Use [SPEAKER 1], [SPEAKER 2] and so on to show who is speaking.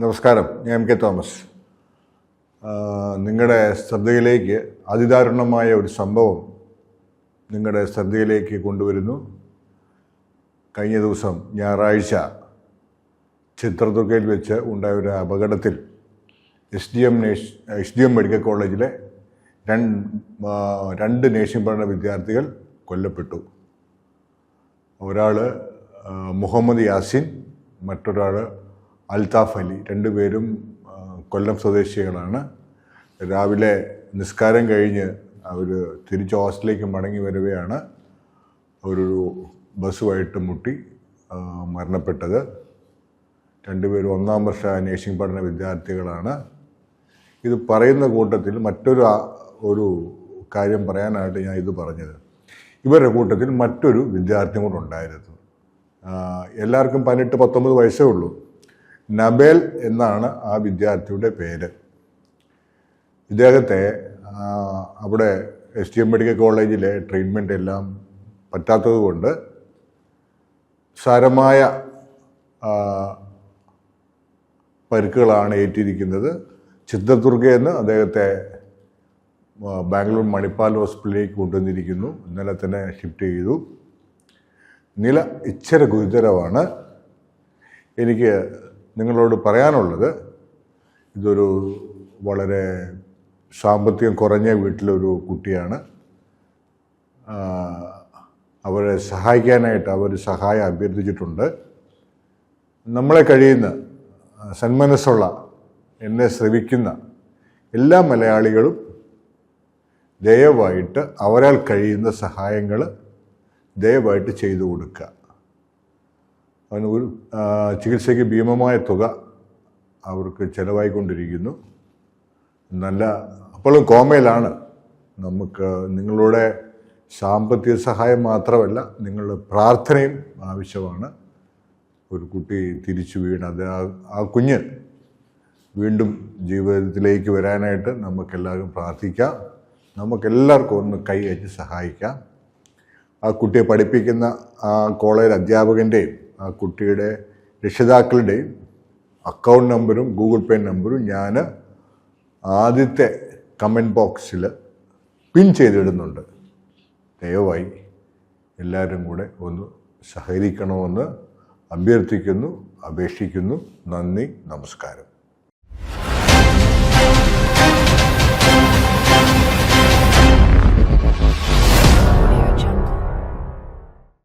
[SPEAKER 1] നമസ്കാരം. ഞാൻ M K Thomas. നിങ്ങളുടെ ശ്രദ്ധയിലേക്ക് അതിദാരുണമായ ഒരു സംഭവം നിങ്ങളുടെ ശ്രദ്ധയിലേക്ക് കൊണ്ടുവരുന്നു. കഴിഞ്ഞ ദിവസം ഞായറാഴ്ച ചിത്രദുർഗയിൽ വെച്ച് ഉണ്ടായ ഒരു അപകടത്തിൽ എസ് ഡി എം നേഷ് എസ് ഡി എം മെഡിക്കൽ കോളേജിലെ രണ്ട് രണ്ട് നേഴ്സിംഗ് പഠന വിദ്യാർത്ഥികൾ കൊല്ലപ്പെട്ടു. ഒരാൾ മുഹമ്മദ് യാസിൻ മറ്റൊരാൾ അൽതാഫ് അലി. രണ്ടുപേരും കൊല്ലം സ്വദേശികളാണ്. രാവിലെ നിസ്കാരം കഴിഞ്ഞ് അവർ തിരിച്ച് ഹോസ്റ്റലിലേക്ക് മടങ്ങി വരവെയാണ് ഒരു ബസ്സുമായിട്ട് മുട്ടി മരണപ്പെട്ടത്. രണ്ടുപേരും ഒന്നാം വർഷ നേഴ്സിംഗ് പഠന വിദ്യാർത്ഥികളാണ്. ഇത് പറയുന്ന കൂട്ടത്തിൽ മറ്റൊരു ഒരു കാര്യം പറയാനായിട്ട് ഞാൻ ഇത് പറഞ്ഞത്. ഇവരുടെ കൂട്ടത്തിൽ മറ്റൊരു വിദ്യാർത്ഥിയും കൂടെ ഉണ്ടായിരുന്നു. എല്ലാവർക്കും പതിനെട്ട് പത്തൊമ്പത് വയസ്സേ ഉള്ളൂ. നബേൽ എന്നാണ് ആ വിദ്യാർത്ഥിയുടെ പേര്. ഇദ്ദേഹത്തെ അവിടെ എസ് ടി എം മെഡിക്കൽ കോളേജിലെ ട്രീറ്റ്മെന്റ് എല്ലാം പറ്റാത്തത് കൊണ്ട് സാരമായ പരിക്കുകളാണ് ഏറ്റിരിക്കുന്നത്. ചിത്രദുർഗയെന്ന് അദ്ദേഹത്തെ ബാംഗ്ലൂർ മണിപ്പാൽ ഹോസ്പിറ്റലിലേക്ക് കൊണ്ടുവന്നിരിക്കുന്നു. ഇന്നലെ തന്നെ ഷിഫ്റ്റ് ചെയ്തു. നില ഇച്ചര ഗുരുതരമാണ്. എനിക്ക് നിങ്ങളോട് പറയാനുള്ളത് ഇതൊരു വളരെ സാമ്പത്തികം കുറഞ്ഞ വീട്ടിലൊരു കുട്ടിയാണ്. അവരെ സഹായിക്കാനായിട്ട് അവർ സഹായം അഭ്യർത്ഥിച്ചിട്ടുണ്ട്. നമ്മളെ കഴിയുന്ന സന്മനസ്സുള്ള എന്നെ ശ്രവിക്കുന്ന എല്ലാ മലയാളികളും ദയവായിട്ട് അവരാൽ കഴിയുന്ന സഹായങ്ങൾ ദയവായിട്ട് ചെയ്തു കൊടുക്കുക. അവന് ഒരു ചികിത്സയ്ക്ക് ഭീമമായ തുക അവർക്ക് ചിലവായിക്കൊണ്ടിരിക്കുന്നു. നല്ല അപ്പോഴും കോമയിലാണ്. നമുക്ക് നിങ്ങളുടെ സാമ്പത്തിക സഹായം മാത്രമല്ല നിങ്ങളുടെ പ്രാർത്ഥനയും ആവശ്യമാണ്. ഒരു കുട്ടി തിരിച്ചു വീണ് അത് ആ- ആ കുഞ്ഞ് വീണ്ടും ജീവിതത്തിലേക്ക് വരാനായിട്ട് നമുക്കെല്ലാവരും പ്രാർത്ഥിക്കാം. നമുക്കെല്ലാവർക്കും ഒന്ന് കൈ അയച്ച് സഹായിക്കാം. ആ കുട്ടിയെ പഠിപ്പിക്കുന്ന ആ കോളേജ് അധ്യാപകന്റെയും ആ കുട്ടിയുടെ രക്ഷിതാക്കളുടെയും അക്കൗണ്ട് നമ്പറും ഗൂഗിൾ പേ നമ്പറും ഞാൻ ആദ്യത്തെ കമന്റ് ബോക്സിൽ പിൻ ചെയ്തിടുന്നുണ്ട്. ദയവായി എല്ലാവരും കൂടെ ഒന്ന് സഹകരിക്കണമെന്ന് അഭ്യർത്ഥിക്കുന്നു അപേക്ഷിക്കുന്നു. നന്ദി നമസ്കാരം.